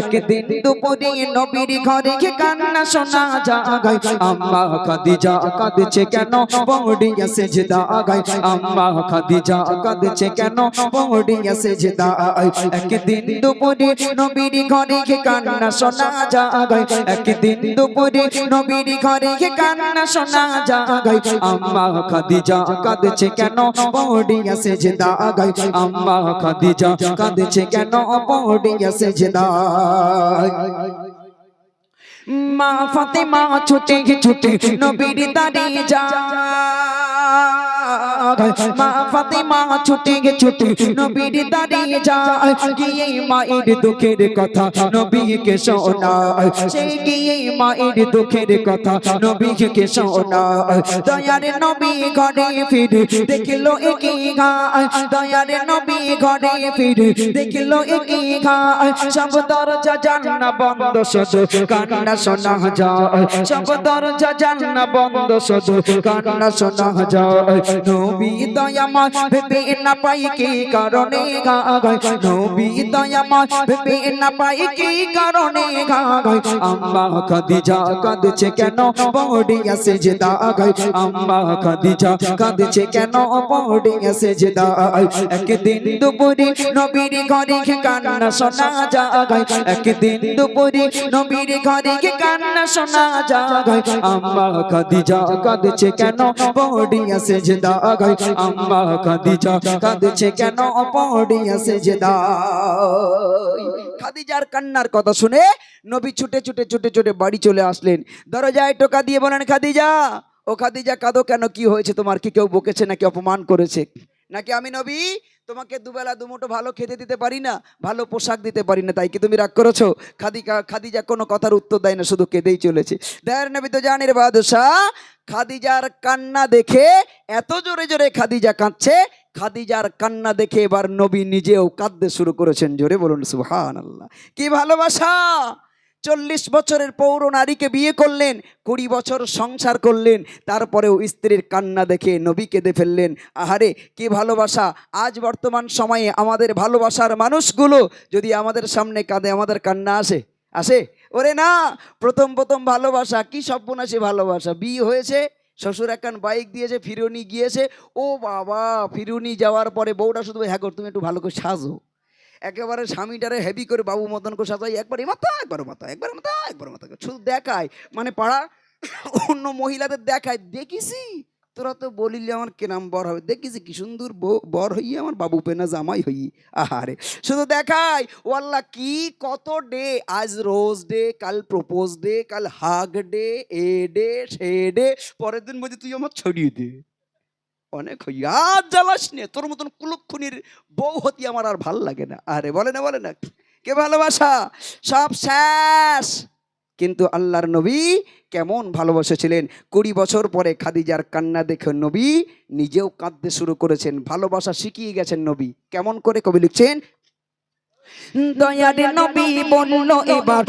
একদিন দুপুরে নবীর ঘরে কান্না শোনা যায়। আম্মা খাদিজা কাঁদছে কেন? পড়িয়া সেজদা গায় আম্মা খাদিজা কাঁদছে কেন? পড়িয়া সেজদা একদিন দুপুরে নবীর ঘরে কান্না শোনা যায়। একদিন দুপুরে নবীর ঘরে কান্না শোনা যায়। আম্মা খাদিজা কাঁদছে কেন? পড়িয়া সেজদা গায় আম্মা খাদিজা কাঁদছে কেন? পড়িয়া সেজদা মা ফাতেমা ছুটে ছুটে নবীর দাঁড়িয়ে যায় মা ফাতেমা ছুটে ছুটে নবীর দাঁড়িয়ে যায় গিয়ে মায়ের দুঃখের কথা নবীকে শোনায় সে গিয়ে মায়ের দুঃখের কথা নবীকে শোনায় দয়ার নবী ঘরে ফিরে দেখল একই গায় দয়ার নবী ঘরে ফিরে দেখল একই গায় সব দরজা জান্না বন্ধ শুধু কান্না শোনা যায় সব দরজা জান্না বন্ধ শুধু কান্না শোনা যায় নবী দয়াময় ভেবে না পাই কি কারণে গায় নবী দয়াময় ভেবে না পাই কি কারণে গায় আম্মা খাদিজা কাঁদছে কেন পড়িয়া সেজদা গায় আম্মা খাদিজা কাঁদছে কেন পড়িয়া সেজদা একদিন দুপুরে নবীর ঘরে কান্না শোনা যায় একদিন দুপুরে নবীর ঘরে কান্না শোনা যায় আম্মা খাদিজা কাঁদছে কেন পড়িয়া সেজদা গায় আম্মা খাদিজা কাঁদছে কেন পড়িয়া সেজদা খাদিজার কান্নার কথা শুনে নবী ছুটে ছুটে ছুটে ছুটে বাড়ি চলে আসলেন। দরজায় টোকা দিয়ে বলেন, খাদিজা, ও খাদিজা কাঁদো কেন? কি হয়েছে তোমার? কি কেউ বকেছে নাকি? অপমান করেছে? নাকি আমি নবী? তোমাকে দুবেলা, দুমুঠো ভালো খেতে দিতে পারি না, ভালো পোশাক দিতে পারি না, তাই কি তুমি রাগ করেছ? খাদিকা খাদিজা কোনো কথার উত্তর দেয় না, শুধু কেঁদেই চলেছে। দেয়ার নবী তো জানির বাদশাহ, খাদিজার কান্না দেখে এত জোরে জোরে খাদিজা কাঁদছে, খাদিজার কান্না দেখে এবার নবী নিজেও কাঁদতে শুরু করেছেন। জোরে বলুন সুহান আল্লাহ কি ভালোবাসা! চল্লিশ বছরের পৌর নারীকে বিয়ে করলেন, কুড়ি বছর সংসার করলেন, তারপরেও স্ত্রীর কান্না দেখে নবী কেঁদে ফেললেন। আহারে, কি ভালোবাসা! আজ বর্তমান সময়ে আমাদের ভালোবাসার মানুষগুলো যদি আমাদের সামনে কাঁদে, আমাদের কান্না আসে? আসে? ওরে না! প্রথম প্রথম ভালোবাসা, কি সর্বনাশী ভালোবাসা! বিয়ে হয়েছে, শ্বশুর একখান বাইক দিয়েছে, ফিরুনি গিয়েছে। ও বাবা, ফিরুনি যাওয়ার পরে বউটা শুধু হ্যাঁ তুমি একটু ভালো করে সাজো। একেবারে স্বামীটারে হেভি করে বাবু মতন করে সাজাই, একবার মাথা একবার মাথা একবার মাথা একবার মাথা শুধু দেখায় মানে পাড়া অন্য মহিলাদের দেখায়, দেখিসি? তোরা তো বলিলে আমার কেনাম বর হবে। দেখিছি কি সুন্দর বর হইয়ে আমার বাবু পেনা জামাই হই। আহারে, শুধু দেখাই ও আল্লাহ কি কত ডে, আজ রোজ ডে, কাল প্রপোজ ডে, কাল হাগ ডে, এ ডে, সে ডে, পরের দিন বলছি তুই আমার ছড়িয়ে দে। অনেক আর জ্বালাস নে, তোর মতন কুলক্ষণির বউ হতি আমার আর ভালো লাগে না। আরে, বলে না বলে না, কে ভালোবাসা? সব শেষ। কিন্তু আল্লাহর নবী কেমন ভালোবাসেছিলেন। কুড়ি বছর পরে খাদিজার কান্না দেখে নবী নিজেও কাঁদতে শুরু করেছেন। ভালোবাসা শিখিয়ে গেছেন নবী। কেমন করে কবি লিখছেন? নবী বলল, এবার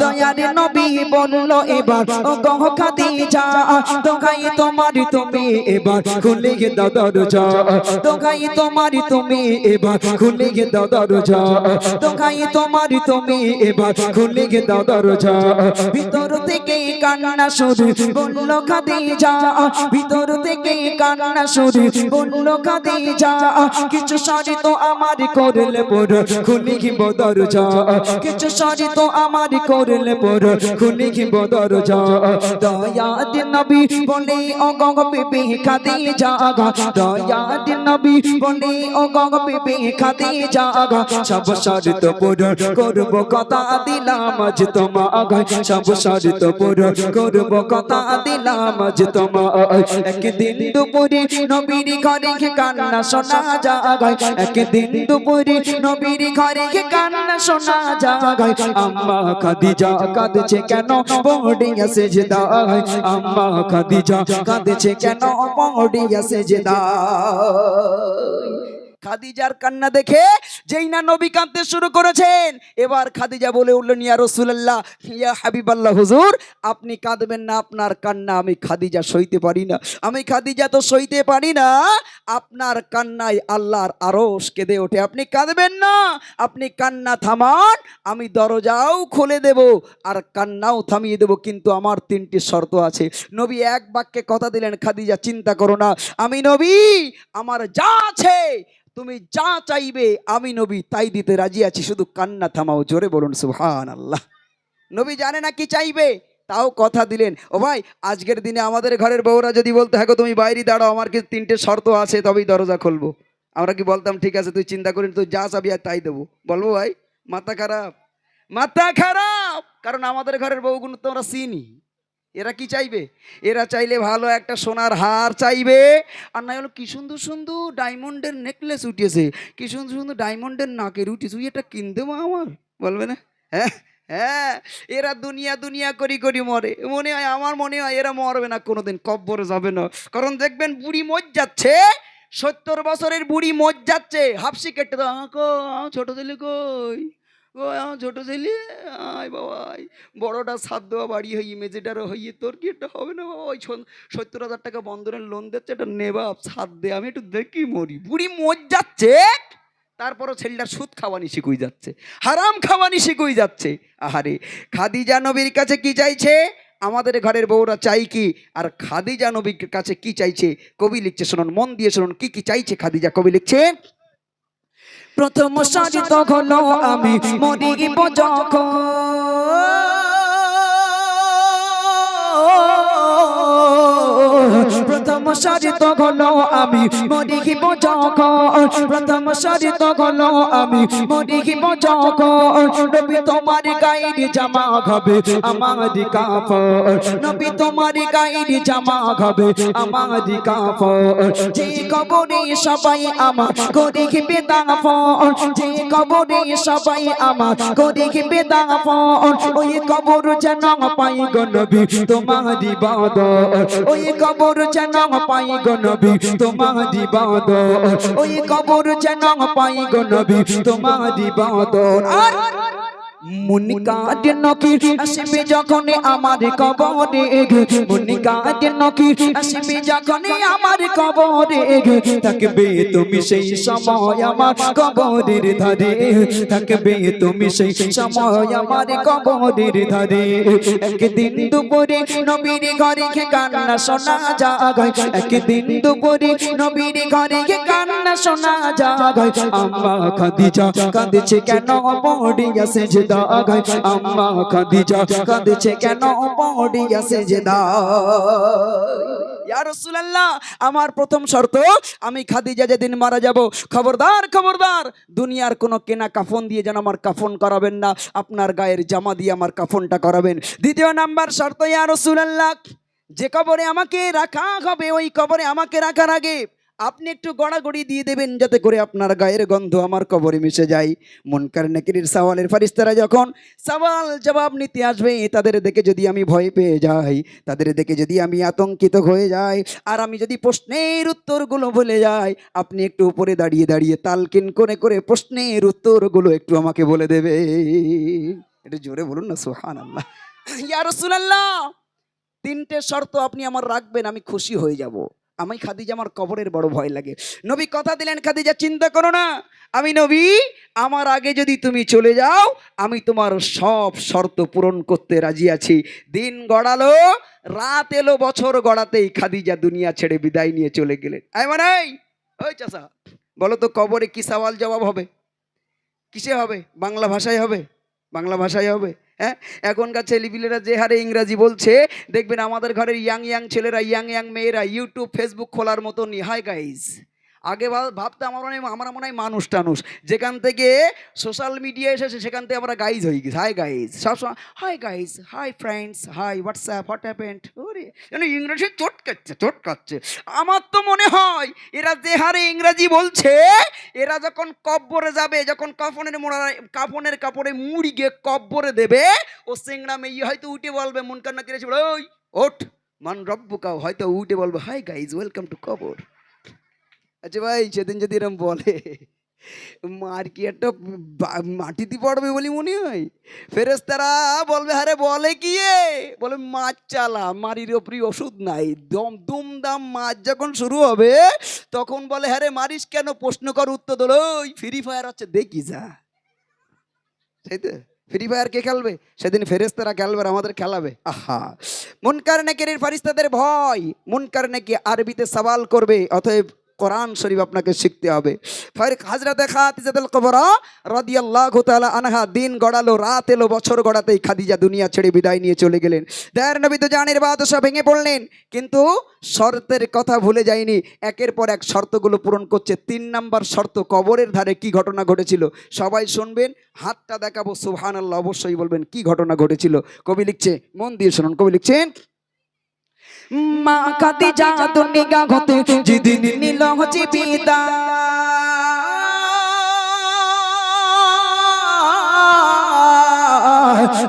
দয়ারে নবী বলল এবার গহ খাদিজা, দোহাই তোমার তুমি এবার, খুলে গে দাও দরজা দোহাই তোমার তুমি এবার, খুলে গে দাও দরজা দোহাই তোমার তুমি এবার, খুলে গে দাও দরজা ভিতর থেকে কান্না শুরু বলল খাদিজা, ভিতর থেকে কান্না শুরু বলল খাদিজা। কিছু সারি তো আমার করলে পর খুলে গিব দরজা কিছু সারি তো আমার করলে পর খুলে গিব দরজা। দিন নবী বলে ও গগ বেবি খাদিজা দয়া দিন নবী বলে ও গগ বেবি খাদিজা সব সারি তো পর করব কথা দিলাম আজ তোমা সব সারি তো পর করব কথা দিলাম আজ তোমা একদিন দুপুরে নবীর ঘরে কান্না শোনা যায় একদিন দুপুরে নবীর ঘরে কান্না শোনা যায় আম্মা খাদিজা কাঁদছে কেন? পড়িয়া সেজদা আম্মা খাদিজা কাঁদছে কেন? পড়িয়া সেজদা খাদিজার কান্না দেখে যেই না নবী কাঁদতে শুরু করেছেন, এবার খাদিজা বলে উঠলেন ইয়া রসুল্লাহ ইয়া হাবিবাল্লাহ, হুজুর, আপনি কাঁদবেন না, আপনার কান্না আমি খাদিজা সইতে পারি না। আমি খাদিজা তো সইতে পারি না, আপনার কান্নায় আল্লাহর আরস কেঁদে ওঠে। আপনি কাঁদবেন না, আপনি কান্না থামান, আমি দরজাও খুলে দেব আর কান্নাও থামিয়ে দেব, কিন্তু আমার তিনটি শর্ত আছে। নবী এক বাক্যে কথা দিলেন, খাদিজা, চিন্তা করো না, আমি নবী, আমার যা আছে তুমি যা চাইবে আমি নবী তাই দিতে রাজি আছি। শুধু কান্না থামাও জোরে বলুন সুহান আল্লাহ নবী জানে না কি চাইবে তাও কথা দিলেন। ও ভাই আজকের দিনে আমাদের ঘরের বউরা যদি বলতো হ্যাঁ গো, তুমি বাইরে দাঁড়াও আমার কি তিনটে শর্ত আছে তবেই দরজা খুলবো। আমরা কি বলতাম ঠিক আছে তুই চিন্তা করিস তুই যা চাবি আর তাই দেবো। বলব ভাই মাথা খারাপ। মাথা খারাপ! কারণ আমাদের ঘরের বউগুলো তো আমরা চিনি। এরা কি চাইবে? এরা চাইলে ভালো একটা সোনার হার চাইবে। আর না হলো কি সুন্দর সুন্দর ডায়মন্ডের নেকলেস উঠেছে কি সুন্দর সুন্দর ডায়মন্ডের নাকের উঠেছে তুই এটা কিনতে মা আমার? বলবে না? হ্যাঁ হ্যাঁ। এরা দুনিয়া দুনিয়া করি করি মরে। মনে হয়, আমার মনে হয় এরা মরবে না, কোনোদিন কব্বরে যাবে না। কারণ দেখবেন বুড়ি মজ যাচ্ছে, সত্তর বছরের বুড়ি মজ যাচ্ছে। হাফসি কেটে দাও। আঁকো ছোট ছেলে কই? ও আমার ছোট ছেলে, আয় বাবাই বড়টা সাত দেওয়া বাড়ি হইয়ে মেজেটারও হইয়ে তোর কি একটা হবে না বাবা? ওই সত্তর হাজার টাকা বন্ধনের লোন দিচ্ছে, এটা নেবা সাত দে, আমি একটু দেখি মরি। বুড়ি মজ যাচ্ছে, তারপরও ছেলেটার সুদ খাওয়ানি শিখুই যাচ্ছে, হারাম খাওয়ানি শিখুই যাচ্ছে। আহারে, খাদিজা নবীর কাছে কি চাইছে? আমাদের ঘরের বউরা চাই কি? আর খাদিজা নবীর কাছে কি চাইছে? কবি লিখছে, শুনুন, মন দিয়ে শুনুন, কি কি চাইছে খাদিজা? কবি লিখছে প্রথম সাজিত হলো আমি মরিব যখন। প্রথম সাজিত হলো আমি মরিব যখন প্রথম সাজিত হলো আমি মরিব যখন নবী তোমার গায়ের জামা হবে আমার কাপড় নবী তোমার গায়ের জামা হবে আমার কাপড় যে কবরে সবাই আমার করে বেদাফন যে কবরে সবাই আমার করে বেদাফন ওই কবর যেন পাই গো নবী, তোমার দিবাদ ওই কবর যেন পাই গো নবী, তোমার দিবাদ ওই কবর যেন পাই গো নবী, তোমার দিবাদ আর মুনিকাট নকির আসবে যখন আমার কবরে গে মুনিকাট নকির আসবে যখন আমার কবরে থাকবে তুমি সেই সময় আমার কবরের ধারে। থাকবে তুমি সেই সময় আমার কবরের ধারে। একদিন দুপুরে নবীর ঘরে গে কান্না শোনা জাগায়। একদিন দুপুরে নবীর ঘরে গে কান্না শোনা জাগায়। আম্মা খাদিজা কাঁদছে কেন? পড়িয়া সেজদা গায় আম্মা খাদিজা কাঁদছে কেন পড়িয়া সেজদা ইয়া আমার প্রথম শর্ত আমি খাদিজা যেদিন মারা যাব খবরদার খবরদার দুনিয়ার কোনো কেনা কাফন দিয়ে যেন আমার কাফন করাবেন না আপনার গায়ের জামা দিয়ে আমার কাফনটা করাবেন দ্বিতীয় নাম্বার শর্ত ইয়া রাসূলুল্লাহ যে কবরে আমাকে রাখা হবে ওই কবরে আমাকে রাখার আগে আপনি একটু গড়াগড়ি দিয়ে দেবেন যাতে করে আপনার গায়ের গন্ধ আমার কবরে মিশে যায়। মনকার নাকিরের সওয়ালের ফারিস্তারা যখন সওয়াল জবাব নিতে আসবে, তাদের দেখে যদি আমি ভয় পেয়ে যাই, তাদের দেখে যদি আমি আতঙ্কিত হয়ে যাই, আর আমি যদি প্রশ্নের উত্তরগুলো ভুলে যাই, আপনি একটু উপরে দাঁড়িয়ে দাঁড়িয়ে তালকিন করে করে প্রশ্নের উত্তরগুলো একটু আমাকে বলে দেবে। একটু জোরে বলুন না সোহান আল্লাহ ইয়া রাসূলুল্লাহ, তিনটে শর্ত আপনি আমার রাখবেন, আমি খুশি হয়ে যাব। আমি খাদিজা আমার কবরের বড় ভয় লাগে। নবী কথা দিলেন, খাদিজা, চিন্তা করো না। আমি নবী, আমার আগে যদি তুমি চলে যাও, আমি তোমার সব শর্ত পূরণ করতে রাজি আছি। দিন গড়ালো, রাত এলো, বছর গড়াতেই খাদিজা দুনিয়া ছেড়ে বিদায় নিয়ে চলে গেলেন। আই মানে ওই চাষা বলো তো কবরে কি সওয়াল জবাব হবে? কিসে হবে? বাংলা ভাষায় হবে? বাংলা ভাষায় হবে? হ্যাঁ? এখনকার ছেলেপিলেরা যে হারে ইংরাজি বলছে, দেখবেন আমাদের ঘরের ইয়াং ইয়াং ছেলেরা, ইয়াং ইয়াং মেয়েরা ইউটিউব ফেসবুক খোলার মতো নি হাই গাইজ আগে ভাব- ভাবতাম আমার মনে হয়- আমার মনে হয় মানুষ টানুষ। যেখান থেকে সোশ্যাল মিডিয়া এসেছে, সেখান থেকে আমরা গাইজ হয়ে গেছি হাই গাইজ সবসময় hi guys hi friends hi WhatsApp what happened ওরে মানে ইংরেজি চটকাচ্ছে চটকাচ্ছে। আমার তো মনে হয়, এরা যে হারে ইংরাজি বলছে, এরা যখন কব্বরে যাবে, যখন কাফনের মোড়া কাফনের কাপড়ে মুড়ি গিয়ে কব্বরে দেবে, ও সিংড়া মেয়ে হয়তো উঠে বলবে মন কান্না কেড়েছে ওই, ওঠ, মান রব্বুকা হয়তো উঠে বলবে হাই গাইজ ওয়েলকাম টু কবর। আচ্ছা ভাই, সেদিন যদি এরম বলে, মার কি একটা মাটিতে পড়বে বলি মনে হয়? ফেরেস্তারা বলবে, আরে বলে কি? বলে, মাছ চালা, মারির ওপরই ওষুধ নাই। দম দুমদাম মাছ যখন শুরু হবে, তখন বলে হ্যাঁ মারিস কেন? প্রশ্ন কর উত্তর দিল ওই ফ্রি ফায়ার হচ্ছে, দেখি যা। সেই তো? ফ্রি ফায়ার কে খেলবে? সেদিন ফেরেস্তারা খেলবে আমাদের খেলাবে। আহা! মুনকার নাকিরের ফারিস্তাদের ভয়? মুনকার নাকি আরবিতে সওয়াল করবে? অতএব কোরআন শরীফ আপনাকে শিখতে হবে। ফারিক হাজরাতে খাতিজাতুল কবরা রাদিয়াল্লাহু তাআলা আনহা দিন গড়ালো, রাত এলো, বছর গড়াতেই খাদিজা দুনিয়া ছেড়ে বিদায় নিয়ে চলে গেলেন। দয়ার নবী তো জানের বাদশা ভেঙে পড়লেন, কিন্তু শর্তের কথা ভুলে যায়নি। একের পর এক শর্তগুলো পূরণ করছে। তিন নাম্বার শর্ত, কবরের ধারে কি ঘটনা ঘটেছিল? সবাই শুনবেন, হাতটা দেখাবো, সুবহানাল্লাহ, অবশ্যই বলবেন, কি ঘটনা ঘটেছিল? কবি লিখছে, মন দিয়ে শুনুন, কবি লিখছেন মা খাদিজা দুনিয়া গতে যেদিন নিল হচ্ছে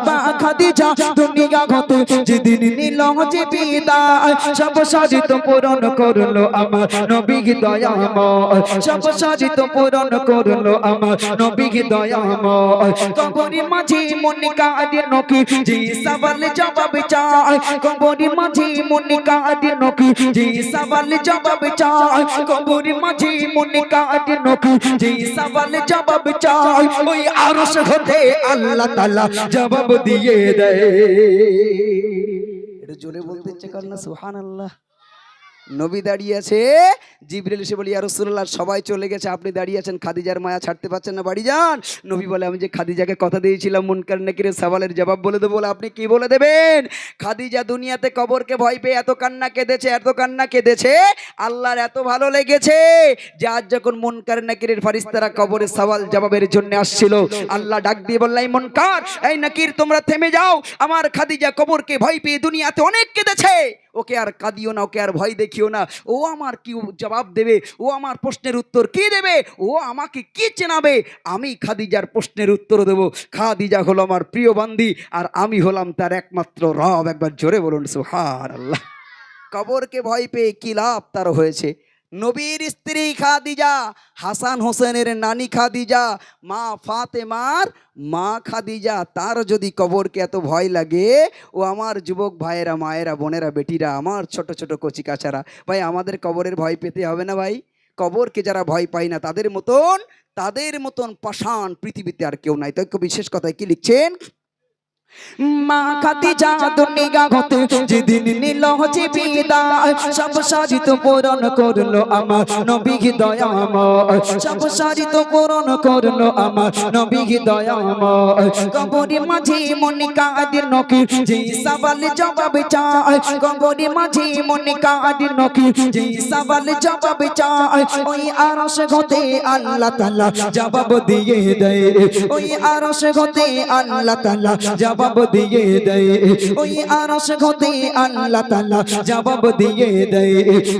মা খাদিজা, দুনিয়া হতে যেদিন নিল হচ্ছে বিদায়, সব সাজিত পূরণ করল আমার নবী দয়াময়। সব সাজিত পূরণ করল আমার নবী দয়াময়। কবরি মাঝে মনিকা আদি নকি জি সওয়াল জবাব চায়। কবরি মাঝে মনিকা আদি নকি জি সওয়াল জবাব চায়। কবরি মাঝে মনিকা আদি নকি জি সওয়াল জবাব চায়। ওই আরশ হতে আল্লাহ তাআলা জবাব দিয়ে দেয়। এটা জোরে বলতে ইচ্ছে কর না সুবহানাল্লাহ। নবী দাঁড়িয়ে আছে। জিবরিল এসে বলি আর রসুল্লাহ সবাই চলে গেছে। আপনি দাঁড়িয়ে আছেন, খাদিজার মায়া ছাড়তে পারছেন না। বাড়ি যান। নবী বলে, আমি যে খাদিজাকে কথা দিয়েছিলাম, মুনকার নাকিরে সওয়ালের জবাব বলে দেবো। বলে, আপনি কি বলে দেবেন? খাদিজা দুনিয়াতে কবরকে ভয় পেয়ে এত কান্না কেঁদেছে, এত কান্না কেঁদেছে। আল্লাহর এত ভালো লেগেছে যে আজ যখন মুনকার নাকিরের ফারিস্তারা কবরের সওয়াল জবাবের জন্য আসছিল, আল্লাহ ডাক দিয়ে বললাই মুনকার, এই নাকির, তোমরা থেমে যাও। আমার খাদিজা কবরকে ভয় পেয়ে দুনিয়াতে অনেক কেঁদেছে। ওকে আর কাঁদিও না, ওকে আর ভয় দেখিও না। ও আমার কি জবাব দেবে? ও আমার প্রশ্নের উত্তর কি দেবে? ও আমাকে কি চেনাবে? আমি খাদিজার প্রশ্নের উত্তর দেব। খাদিজা হলো আমার প্রিয় বান্দি, আর আমি হলাম তার একমাত্র রব। একবার জোরে বলুন সুহার আল্লাহ কবরকে ভয় পেয়ে কি লাভ তার হয়েছে? নবীর স্ত্রী খাদিজা, হাসান হোসেনের নানি খাদিজা, মা ফাতেমার মা খাদিজা, তার যদি কবরকে এত ভয় লাগে, ও আমার যুবক ভাইয়েরা, মায়েরা, বোনেরা, বেটিরা, আমার ছোট ছোট কচি কাচারা ভাই, আমাদের কবরের ভয় পেতে হবে না ভাই। কবরকে যারা ভয় পায় না, তাদের মতন তাদের মতন পাষাণ পৃথিবীতে আর কেউ নাই। তো বিশেষ কথায় কি লিখছেন? মা খাদিজা দুনিয়া হতে যেদিন নিল হচ্ছে বিদায় সব সাজিত পূরণ করল আমার নবী দয়াময় সব সাজিত পূরণ করল আমার নবী দয়াময় কবরি মাঝে মনিকা আদি নকি যে সওয়াল জবাব চায়। কবরি মাঝে মনিকা আদি নকি যে সওয়াল জবাব চায়। ওই আরশ হতে আল্লাহ তাআলা জবাব দিয়ে দেয়। ওই আরশ হতে আল্লাহ তাআলা জবাব দিয়ে দেয়। ওই আরশ হতে আল্লাহ তাআলা জবাব দিয়ে দেয়।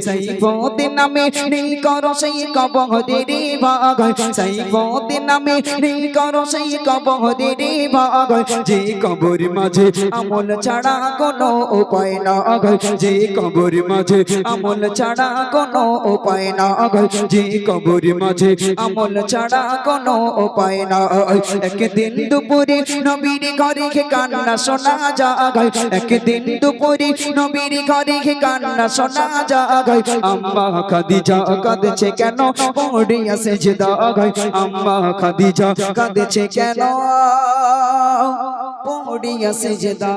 সাইফুদ্দিন নামে নীল করো সেই কবরের ভাগ সাইফুদ্দিন নামে নীল করো সেই কবরের ভাগ যে কবর মাঝে আমল ছাড়া কোনো উপায় না যে কবর মাঝে আমল ছাড়া কোনো উপায় না যে কবর মাঝে আমল ছাড়া কোনো উপায় না একদিন দুপুরে নবীর ঘরে কান্না শোনা যায়। একদিন দুপুরি নবীর ঘরে কান্না শোনা যায়। আম্মা খাদিজা কাঁদছে কেন? পড়িয়া সেজদা আম্মা খাদিজা কাঁদছে কেন? পড়িয়া সেজদা